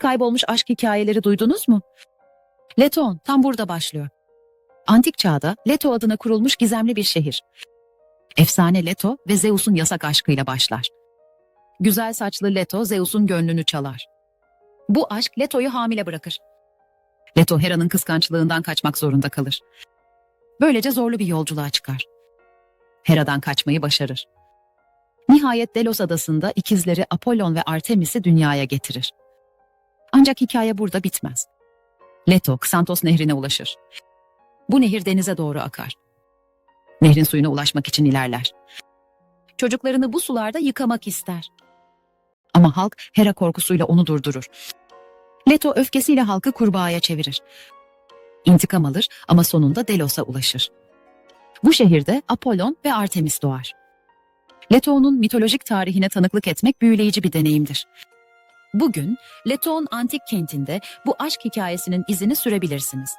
kaybolmuş aşk hikayeleri duydunuz mu? Leton tam burada başlıyor. Antik çağda Leto adına kurulmuş gizemli bir şehir. Efsane Leto ve Zeus'un yasak aşkıyla başlar. Güzel saçlı Leto Zeus'un gönlünü çalar. Bu aşk Leto'yu hamile bırakır. Leto Hera'nın kıskançlığından kaçmak zorunda kalır. Böylece zorlu bir yolculuğa çıkar. Hera'dan kaçmayı başarır. Nihayet Delos adasında ikizleri Apollon ve Artemis'i dünyaya getirir. Ancak hikaye burada bitmez. Leto, Xantos nehrine ulaşır. Bu nehir denize doğru akar. Nehrin suyuna ulaşmak için ilerler. Çocuklarını bu sularda yıkamak ister. Ama halk Hera korkusuyla onu durdurur. Leto öfkesiyle halkı kurbağaya çevirir. İntikam alır ama sonunda Delos'a ulaşır. Bu şehirde Apollon ve Artemis doğar. Leto'nun mitolojik tarihine tanıklık etmek büyüleyici bir deneyimdir. Bugün Leton antik kentinde bu aşk hikayesinin izini sürebilirsiniz.